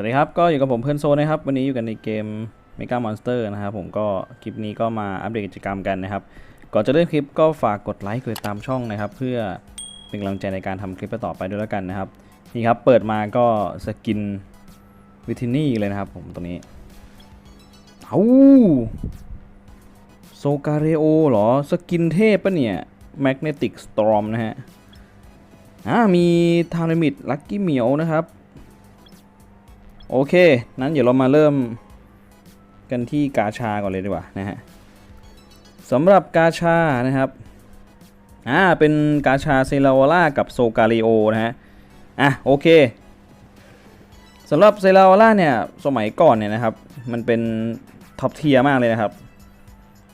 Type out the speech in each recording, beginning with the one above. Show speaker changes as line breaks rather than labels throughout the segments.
วัสดีครับ ก็อยู่กับผมเพื่อนโซนะครับ วันนี้อยู่กันในเกม Mega Monster นะครับ ผมก็คลิปนี้ก็มาอัปเดตกิจกรรมกันนะครับ ก่อนจะเริ่มคลิปก็ฝากกดไลค์กดติดตามช่องนะครับ เพื่อเป็นกำลังใจในการทำคลิปต่อไปด้วยแล้วกันนะครับ นี่ครับ เปิดมาก็สกินวิทินี่เลยนะครับ ผมตรงนี้เอาโซกาเรโอเหรอ สกินเทพปะเนี่ย Magnetic Storm นะฮะ อ่า มีทาร์มิ t ลักกี้เหมียวนะครับ โอเค นั้นเดี๋ยวเรามาเริ่มกันที่กาชาก่อนเลยดีกว่านะฮะสำหรับกาชานะครับอ่าเป็นกาชาเซลาวล่ากับโซกา i โอนะฮะอะโอเคสำหรับเซลาวล่าเนี่ยสมัยก่อนเนี่ยนะครับ มันเป็นท็อปเทียมากเลยนะครับ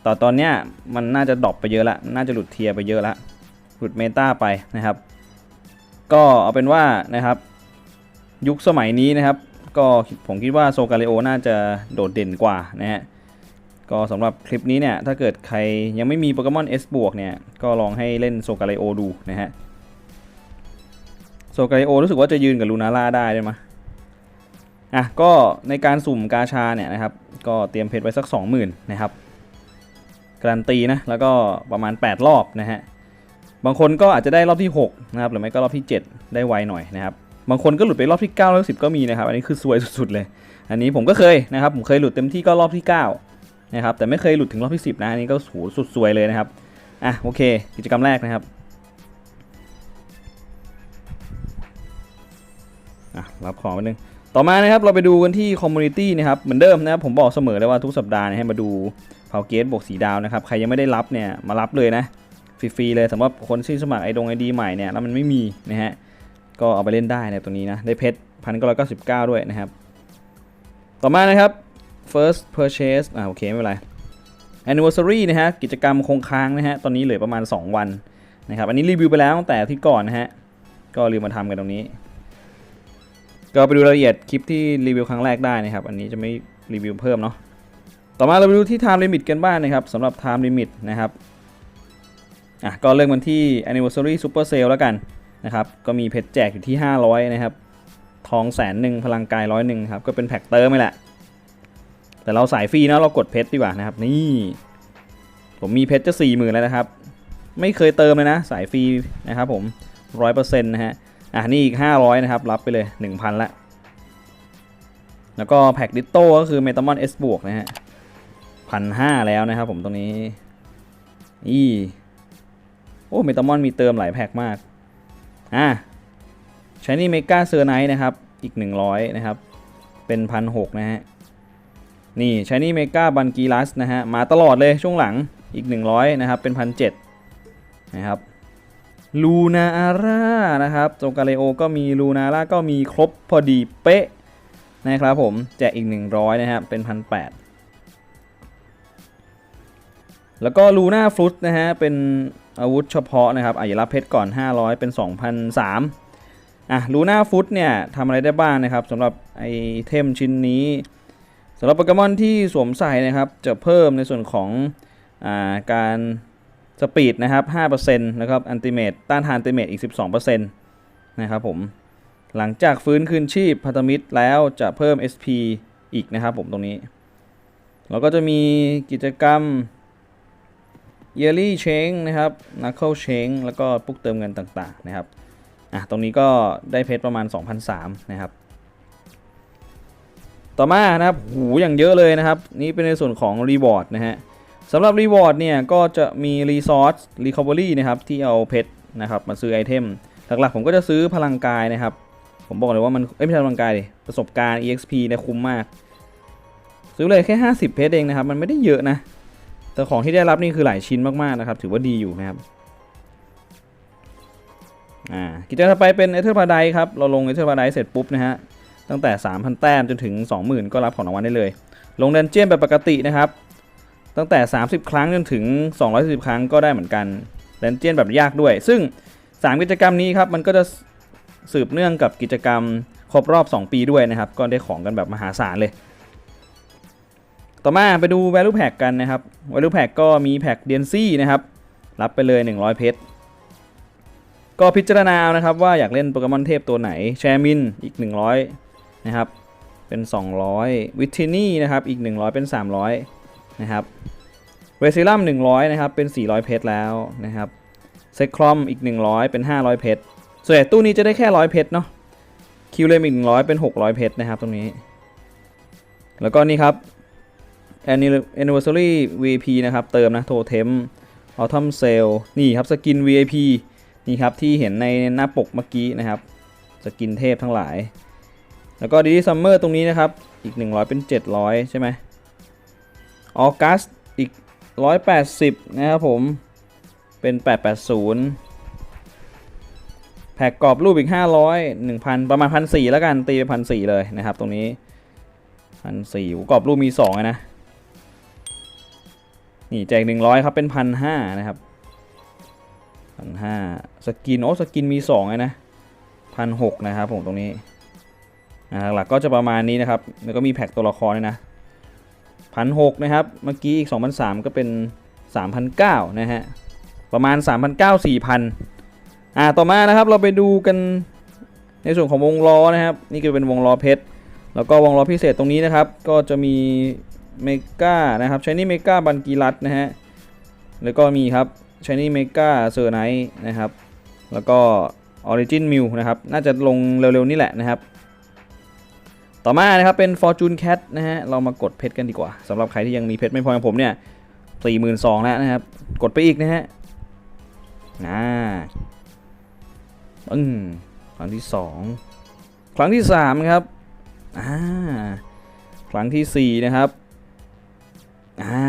ต่อตอนเนี้ยมันน่าจะดรอปไปเยอะละน่าจะหลุดเทียไปเยอะละหลุดเมตาไปนะครับ ก็เอาเป็นว่านะครับ ยุคสมัยนี้นะครับ ก็ผมคิดว่าโซกา i โอน่าจะโดดเด่นกว่านะฮะก็สำหรับคลิปนี้เนี่ย ถ้าเกิดใครยังไม่มีโปเกมอน S บวกเนี่ย ก็ลองให้เล่นโซกา i โอดูนะฮะโซกา i โอรู้สึกว่าจะยืนกับลูนาร่าได้ด้วยมั้ยอะก็ในการสุ่มกาชาเนี่ยนะครับ ก็เตรียมเพชรไว้สัก 20,000 นะครับ การันตีนะ แล้วก็ประมาณ 8 รอบนะฮะ บางคนก็อาจจะได้รอบที่ 6 นะครับ หรือไม่ก็รอบที่ 7 ได้ไวหน่อยนะครับ บางคนก็หลุดไปรอบที่9รอบที่10ก็มีนะครับ อันนี้คือซวยสุดๆเลย อันนี้ผมก็เคยนะครับ ผมเคยหลุดเต็มที่ก็รอบที่9นะครับ แต่ไม่เคยหลุดถึงรอบที่ 10 นะ อันนี้ก็โหสุดซวยเลยนะครับ อะโอเค กิจกรรมแรกนะครับอะรับของไปนึง ต่อมานะครับเราไปดูกันที่คอมมูนิตี้นะครับ เหมือนเดิมนะครับผมบอกเสมอเลยว่าทุกสัปดาห์ให้มาดูเผาเกตบวกสีดาวนะครับ ใครยังไม่ได้รับเนี่ยมารับเลยนะ ฟรีๆเลยสำหรับคนที่สมัครไอดงไอดีใหม่เนี่ยแล้วมันไม่มีนะฮะ ก็เอาไปเล่นได้ในตัวนี้นะ ได้เพชรพันเก้าร้อยเก้าสิบเก้าด้วยนะครับ ต่อมานะครับ first purchase อ่าโอเคไม่เป็นไร anniversary นะฮะกิจกรรมคงค้างนะฮะตอนนี้เหลือประมาณ 2 วันนะครับ อันนี้รีวิวไปแล้วตั้งแต่ที่ก่อนนะฮะ ก็ลืมมาทำกันตรงนี้ ก็ไปดูรายละเอียดคลิปที่รีวิวครั้งแรกได้นะครับ อันนี้จะไม่รีวิวเพิ่มเนาะต่อมาเราไปดูที่ time limit กันบ้างนะครับสำหรับ time limit นะครับอะก็เริ่มกันที่ anniversary super sale แล้วกัน นะครับก็มีเพชรแจกอยู่ที่ 500 นะครับ ทองแสนหนึ่งพลังกายร้อยหนึ่งครับก็เป็นแพ็กเตอร์ไม่แหละ แต่เราสายฟรีเนาะเรากดเพชรดีกว่านะครับนี่ผมมีเพชรจะสี่หมื่นแล้วนะครับ ไม่เคยเติมเลยนะ สายฟรีนะครับผมร้อยเปอร์เซ็นต์นะฮะอะนี่อีก 500 นะครับ รับไปเลย 1,000 ละ แล้วก็แพ็กดิโต้ก็คือเมตามอน S บวกนะฮะพันห้าแล้วนะครับผมตรงนี้อีโอ้เมตามอนมีเติมหลายแพ็กมาก อะชนี่เมกาเซอร์ไนท์นะครับ อีก 100 นะครับ เป็นพันหนะฮะ นี่ชนี่เมกาบันกีลัสนะฮะ มาตลอดเลยช่วงหลังอีก 100 นะครับ เป็นพันเนะครับลูนาอาร่านะครับโจกาเลโอก็มีลูนาร่าก็มีครบพอดีเป๊ะนะครับผม แจกอีก 100 นะครับ เป็นพันแแล้วก็ลูน่าฟลุตนะฮะ เป็น อาวุธเฉพาะนะครับอะอย่ารับเพชรก่อน 500 เป็น 2,003อะลูน่าฟุตเนี่ยทำอะไรได้บ้างนะครับสำหรับไอเทมชิ้นนี้สำหรับโปเกมอนที่สวมใส่นะครับ จะเพิ่มในส่วนของอาการสปีดนะครับ5%นะครับอันติเมตต้านทานอันติเมตอีก 12%นะครับผม หลังจากฟื้นคืนชีพพันธมิตรแล้วจะเพิ่ม SP อีกนะครับผมตรงนี้ แล้วก็จะมีกิจกรรม yearly change นะครับ knuckle change แล้วก็ปุกเติมเงินต่างๆนะครับอะตรงนี้ก็ได้เพชรประมาณ 2,003นะครับ ต่อมานะครับหูอย่างเยอะเลยนะครับ นี่เป็นในส่วนของ reward นะฮะสำหรับ reward เนี่ยก็จะมี resource recovery นะครับที่เอาเพชรนะครับมาซื้อไอเทมหลักๆผมก็จะซื้อพลังกายนะครับ ผมบอกเลยว่ามันไม่ใช่พลังกายดิประสบการณ์ exp เนี่ยคุ้มมาก ซื้อเลยแค่ 50 เพชรเองนะครับ มันไม่ได้เยอะนะ แต่ของที่ได้รับนี่คือหลายชิ้นมากๆนะครับ ถือว่าดีอยู่นะครับอ่ากิจกรรมต่อไปเป็นเอเธอร์พาไดครับ เราลงเอเธอร์พาไดเสร็จปุ๊บนะฮะ ตั้งแต่ 3,000 แต้มจนถึง 20,000 ก็รับของรางวัลได้เลย ลงเดนเจียนแบบปกตินะครับ ตั้งแต่ 30 ครั้งจนถึง240ครั้งก็ได้เหมือนกันเดนเจียนแบบยากด้วย ซึ่ง 3 กิจกรรมนี้ครับ มันก็จะสืบเนื่องกับกิจกรรมครบรอบ 2 ปีด้วยนะครับ ก็ได้ของกันแบบมหาศาลเลย ต่อมาไปดู value pack กันนะครับ value pack ก็มีแพ็กเดียนซี่นะครับ รับไปเลย 100 เพชร ก็พิจารณาเอานะครับว่าอยากเล่นโปเกมอนเทพตัวไหน แชร์มินอีก 100 นะครับ เป็น 200 วิทินี่นะครับ อีก 100 เป็น 300 นะครับเวซิลัม100 นะครับ เป็น 400 เพชรแล้วนะครับ เซครอมอีก 100 เป็น 500 เพชร ส่วนใหญ่ตู้นี้จะได้แค่ 100 เพชรเนาะ คิวเลมอีก 100 เป็น 600 เพชรนะครับตรงนี้ แล้วก็นี่ครับ anniversary VIP นะครับ เติมนะ โทเทม autumn sale นี่ครับ สกิน VIP นี่ครับ ที่เห็นในหน้าปกเมื่อกี้นะครับ สกินเทพทั้งหลาย แล้วก็ดีซัมเมอร์ตรงนี้นะครับ อีก 100 เป็น 700 ใช่ไหมออกัสอีก 180 นะครับผม เป็น 880แพ็กกรอบรูปอีก 500 1,000 ประมาณ 1,400แล้วกัน ตีไป1,400เลยนะครับ ตรงนี้ 1,400กรอบรูปมี2อะนะ นี่แจก100ครับเป็น1,500นะครับ1,500สกินโอ้สกินมี2เลยนะพันหกนะครับผมตรงนี้หลักก็จะประมาณนี้นะครับ แล้วก็มีแพ็กตัวละครด้วยนะพันหกนะครับ เมื่อกี้อีกสองพันสามก็เป็นสามพันเก้านะฮะ ประมาณสามพันเก้าสี่พันอ่า ต่อมานะครับเราไปดูกันในส่วนของวงล้อนะครับ นี่ก็เป็นวงล้อเพชร แล้วก็วงล้อพิเศษตรงนี้นะครับ ก็จะมี เมกานะครับใช้นี่เมกาบันกีรัตนะฮะ แล้วก็มีครับใช้นี่เมกาเซอร์ไนท์นะครับ แล้วก็ Origin m i l นะครับ น่าจะลงเร็วๆ นี่แหละนะครับ ต่อมานะครับเป็น Fortune Cat นะฮะ เรามากดเพชรกันดีกว่าสำหรับใครที่ยังมีเพชรไม่พออย่างผมเนี่ยสี่หมื่นสองแล้วนะครับ กดไปอีกนะฮะนะปึ้งครั้งที่สองครั้งที่สามครับอ่าครั้งที่สี่นะครับ อ่า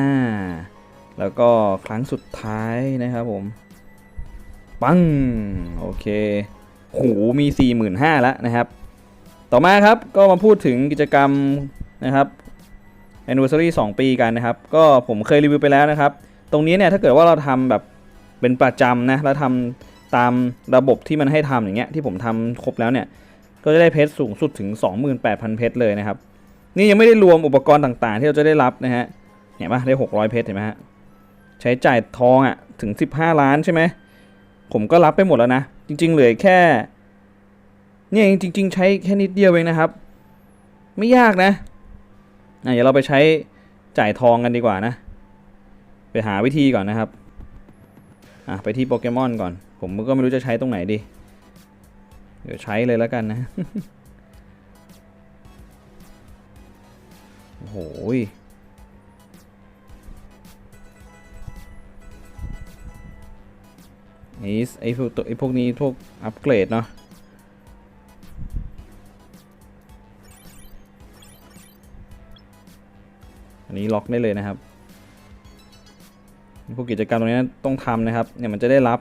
แล้วก็ครั้งสุดท้ายนะครับผม ปัง โอเคโหมี 45,000แล้วนะครับ ต่อมาครับก็มาพูดถึงกิจกรรมนะครับ anniversary 2 ปีกันนะครับ ก็ผมเคยรีวิวไปแล้วนะครับ ตรงนี้เนี่ยถ้าเกิดว่าเราทำแบบเป็นประจำนะแล้วทำตามระบบที่มันให้ทำอย่างเงี้ยที่ผมทำครบแล้วเนี่ย ก็จะได้เพชรสูงสุดถึง 28,000 เพชรเลยนะครับ นี่ยังไม่ได้รวมอุปกรณ์ต่างๆ ที่เราจะได้รับนะฮะ เห็นปะได้600เพชรเห็นไหมฮะใช้จ่ายทองอะ่ะถึง15ล้านใช่ไหมผมก็รับไปหมดแล้วนะ จริง ๆ เหลือแค่ เนี่ยจริง ๆ ใช้แค่นิดเดียวเองนะครับ ไม่ยากนะอะเดี๋ยวเราไปใช้จ่ายทองกันดีกว่านะ ไปหาวิธีก่อนนะครับอะไปที่โปเกมอนก่อน ผมก็ไม่รู้จะใช้ตรงไหนดีเดี๋ยวใช้เลยแล้วกันนะโอ้โห ไอ้ไอ้พวกตัวไอ้พวกนี้พวกอัปเกรดเนาะอันนี้ล็อกได้เลยนะครับพวกกิจกรรมตรงนี้ต้องทำนะครับเนี่ยมันจะได้รับ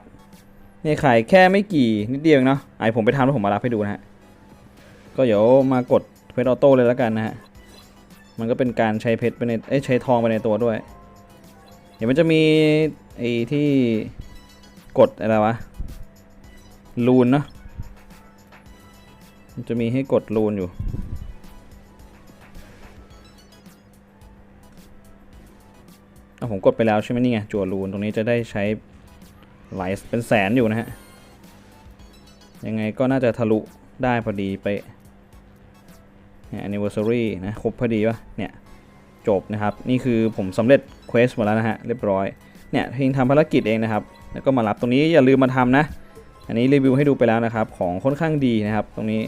เนี่ยขายแค่ไม่กี่นิดเดียวเองเนาะไอผมไปทำแล้วผมมารับให้ดูนะฮะก็เดี๋ยวมากดเพชรออโต้เลยแล้วกันนะฮะมันก็เป็นการใช้เพชรไปในเอ้ใช้ทองไปในตัวด้วย เดี๋ยวมันจะมีไอ้ที่ กดอะไรวะลูนเนอะมันจะมีให้กดลูนอยู่ เอาผมกดไปแล้วใช่ไหมนี่ไงจั่วลูนตรงนี้จะได้ใช้หลายเป็นแสนอยู่นะฮะ ยังไงก็น่าจะทะลุได้พอดีไปเนี่ย anniversary นะ ครบพอดีวะเนี่ย จบนะครับ นี่คือผมสำเร็จเควสหมดแล้วนะฮะ เรียบร้อย เนี่ยเพียงทำภารกิจเองนะครับ แล้วก็มารับตรงนี้อย่าลืมมาทำนะ อันนี้รีวิวให้ดูไปแล้วนะครับ ของค่อนข้างดีนะครับ ตรงนี้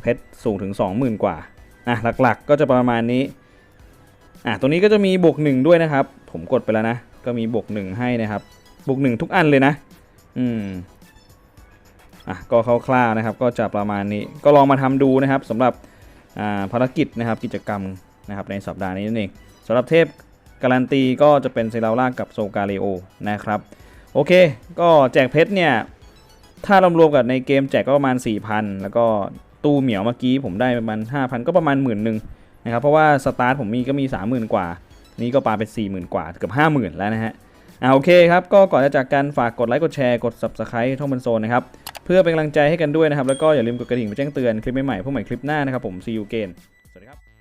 เพชรสูงถึง 20,000 กว่าอะหลักๆ ก็จะประมาณนี้อะตรงนี้ก็จะมีบวกหนึ่งด้วยนะครับ ผมกดไปแล้วนะ ก็มีบวกหนึ่งให้นะครับบวกหนึ่งทุกอันเลยนะ อืมอะก็คร่าวๆนะครับ ก็จะประมาณนี้ก็ลองมาทำดูนะครับสำหรับอ่าภารกิจนะครับกิจกรรมนะครับในสัปดาห์นี้นั่นเองสำหรับเทพการันตีก็จะเป็นเซราล่ากับโซกาเลโอนะครับ โอเค ก็แจกเพชรเนี่ย ถ้ารวมๆกับในเกมแจกก็ประมาณ 4,000 แล้วก็ตู้เหมียวเมื่อกี้ผมได้ประมาณ 5,000 ก็ประมาณหมื่นหนึ่งนะครับ เพราะว่าสตาร์ทผมมีก็มี 30,000 กว่า นี่ก็ปาเป็น40,000 กว่า เกือบ 50,000 แล้วนะฮะอ่าโอเคครับ ก็ก่อนจะจากกันฝากกดไลค์กดแชร์กด subscribe ท่องบันโซนนะครับ เพื่อเป็นกำลังใจให้กันด้วยนะครับ แล้วก็อย่าลืมกดกระดิ่งไปแจ้งเตือนคลิปใหม่ๆพวกใหม่คลิปหน้านะครับผม see you again สวัสดีครับ